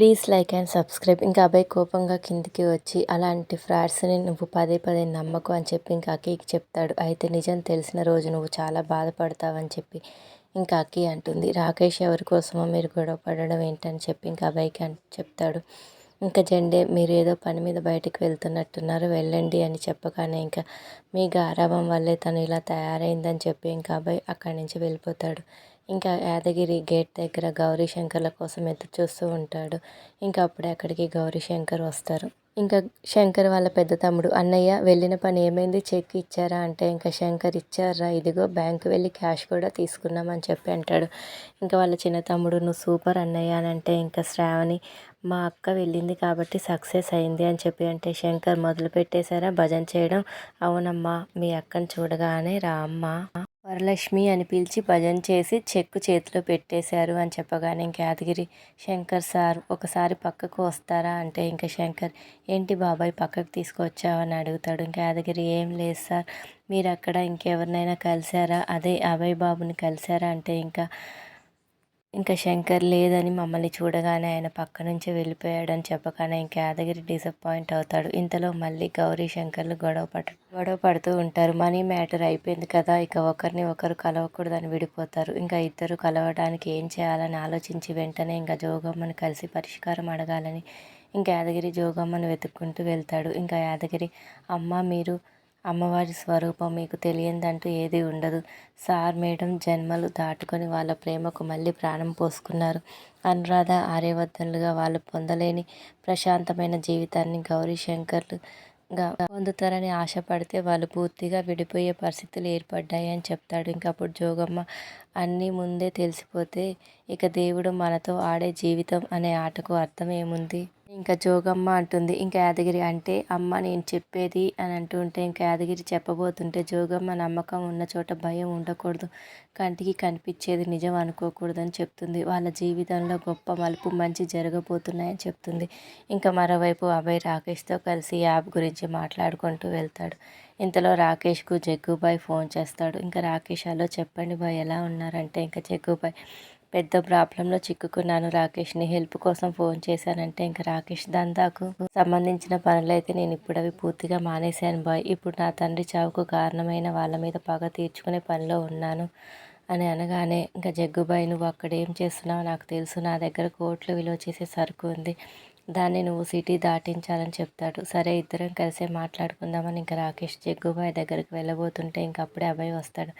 Please like and subscribe. ఇంకా అబ్బాయి కోపంగా కిందికి వచ్చి అలాంటి ఫ్రాడ్స్ని నువ్వు పదే పదే నమ్మకు అని చెప్పి ఇంకా అక్కకి చెప్తాడు. అయితే నిజం తెలిసిన రోజు నువ్వు చాలా బాధపడతావని చెప్పి ఇంకా అక్కి అంటుంది. రాకేష్ ఎవరి కోసమో మీరు గొడవ పడడం ఏంటని చెప్పి ఇంకా అబ్బాయికి చెప్తాడు. ఇంకా జెండే మీరు ఏదో పని మీద బయటకు వెళ్తున్నట్టున్నారు వెళ్ళండి అని చెప్పగానే ఇంకా మీ గారాభం వల్లే తను ఇలా తయారైందని చెప్పి ఇంకా అబ్బాయి అక్కడి నుంచి వెళ్ళిపోతాడు. ఇంకా యాదగిరి గేట్ దగ్గర గౌరీ శంకర్ల కోసం ఎదురు చూస్తూ ఉంటాడు. ఇంకా అప్పుడే అక్కడికి గౌరీ శంకర్ వస్తారు. ఇంకా శంకర్ వాళ్ళ పెద్ద తమ్ముడు అన్నయ్య వెళ్ళిన పని ఏమైంది? చెక్ ఇచ్చారా? అంటే ఇంకా శంకర్ ఇచ్చారా? ఇదిగో బ్యాంకు వెళ్ళి క్యాష్ కూడా తీసుకున్నామని చెప్పి అంటాడు. ఇంకా వాళ్ళ చిన్న తమ్ముడు నువ్వు సూపర్ అన్నయ్య అని అంటే ఇంకా శ్రావణి మా అక్క వెళ్ళింది కాబట్టి సక్సెస్ అయింది అని చెప్పి అంటే శంకర్ మొదలు పెట్టేశారా భజన చేయడం? అవునమ్మా మీ అక్కని చూడగానే రా అమ్మ. వరలక్ష్మి అని పిలిచి భజన చేసి చెక్కు చేతిలో పెట్టేశారు అని చెప్పగానే ఇంక యాదగిరి శంకర్ సార్ ఒకసారి పక్కకు వస్తారా? అంటే ఇంకా శంకర్ ఏంటి బాబాయ్ పక్కకు తీసుకొచ్చావని అడుగుతాడు. ఇంకా యాదగిరి ఏం లేదు సార్ మీరు అక్కడ ఇంకెవరినైనా కలిశారా అదే అభయ్ బాబుని కలిశారా అంటే ఇంకా ఇంకా శంకర్ లేదని మమ్మల్ని చూడగానే ఆయన పక్క నుంచి వెళ్ళిపోయాడని చెప్పగానే ఇంకా యాదగిరి డిసప్పాయింట్ అవుతాడు. ఇంతలో మళ్ళీ గౌరీ శంకర్లు గొడవ పడ గొడవ పడుతూ ఉంటారు. మనీ మ్యాటర్ అయిపోయింది కదా ఇక ఒకరిని ఒకరు కలవకూడదని విడిపోతారు. ఇంకా ఇద్దరు కలవడానికి ఏం చేయాలని ఆలోచించి వెంటనే ఇంకా జోగమ్మని కలిసి పరిష్కారం అడగాలని ఇంకా యాదగిరి జోగమ్మను వెతుక్కుంటూ వెళ్తాడు. ఇంకా యాదగిరి అమ్మ మీరు అమ్మవారి స్వరూపం మీకు తెలియందంటూ ఏది ఉండదు. సార్ మేడం జన్మలు దాటుకొని వాళ్ళ ప్రేమకు మళ్ళీ ప్రాణం పోసుకున్నారు. అనురాధ ఆర్యవర్ధనులుగా వాళ్ళు పొందలేని ప్రశాంతమైన జీవితాన్ని గౌరీ శంకర్లుగా పొందుతారని ఆశపడితే వాళ్ళు పూర్తిగా విడిపోయే పరిస్థితులు ఏర్పడ్డాయి అని చెప్తాడు. ఇంకా అప్పుడు జోగమ్మ అన్నీ ముందే తెలిసిపోతే ఇక దేవుడు మనతో ఆడే జీవితం అనే ఆటకు అర్థం ఏముంది? ఇంకా జోగమ్మ అంటుంది ఇంకా యాదగిరి అంటే అమ్మ నేను చెప్పేది అని అంటుంటే ఇంకా యాదగిరి చెప్పబోతుంటే జోగమ్మ నమ్మకం ఉన్న చోట భయం ఉండకూడదు. కంటికి కనిపించేది నిజం అనుకోకూడదని చెప్తుంది. వాళ్ళ జీవితంలో గొప్ప మలుపు మంచి జరగబోతున్నాయని చెప్తుంది. ఇంకా మరోవైపు అభయ్ రాకేష్తో కలిసి యాప్ గురించి మాట్లాడుకుంటూ వెళ్తాడు. ఇంతలో రాకేష్కు జగ్గుబాయ్ ఫోన్ చేస్తాడు. ఇంకా రాకేష్ హలో చెప్పండి బాయ్ ఎలా ఉన్నారంటే? ఇంకా జగ్గుబాయ్ పెద్ద ప్రాబ్లంలో చిక్కుకున్నాను రాకేష్ని. హెల్ప్ కోసం ఫోన్ చేశానంటే ఇంకా రాకేష్ దందాకు సంబంధించిన పనులైతే నేను ఇప్పుడు అవి పూర్తిగా మానేశాను బాయ్. ఇప్పుడు నా తండ్రి చావుకు కారణమైన వాళ్ళ మీద పగ తీర్చుకునే పనిలో ఉన్నాను అని అనగానే ఇంకా జగ్గుబాయ్ నువ్వు అక్కడ ఏం చేస్తున్నావు నాకు తెలుసు. నా దగ్గర కోట్లు విలువ చేసే సరుకు ఉంది. దాన్ని నువ్వు సిటీ దాటించాలని చెప్తాడు. సరే ఇద్దరం కలిసే మాట్లాడుకుందామని ఇంకా రాకేష్ జగ్గుబాయ్ దగ్గరికి వెళ్ళబోతుంటే ఇంక అప్పుడే అబ్బాయి వస్తాడు.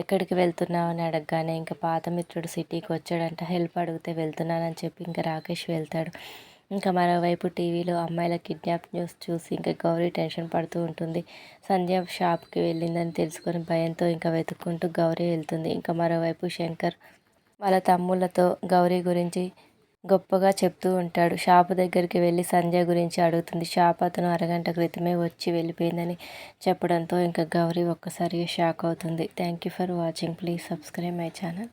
ఎక్కడికి వెళ్తున్నావు అని అడగగానే ఇంకా పాత మిత్రుడు సిటీకి వచ్చాడంట హెల్ప్ అడిగితే వెళ్తున్నానని చెప్పి ఇంకా రాకేష్ వెళ్తాడు. ఇంకా మరోవైపు టీవీలో అమ్మాయిల కిడ్నాప్ న్యూస్ చూసి ఇంకా గౌరీ టెన్షన్ పడుతూ ఉంటుంది. సంధ్య షాప్కి వెళ్ళిందని తెలుసుకొని భయంతో ఇంకా వెతుక్కుంటూ గౌరీ వెళ్తుంది. ఇంకా మరోవైపు శంకర్ వాళ్ళ తమ్ముళ్ళతో గౌరీ గురించి గొప్పగా చెప్తూ ఉంటాడు. షాపు దగ్గరికి వెళ్ళి సంధ్య గురించి అడుగుతుంది. షాప్ అతను అరగంట క్రితమే వచ్చి వెళ్ళిపోయిందని చెప్పడంతో ఇంకా గౌరీ ఒక్కసారిగా షాక్ అవుతుంది. Thank you for watching please subscribe my channel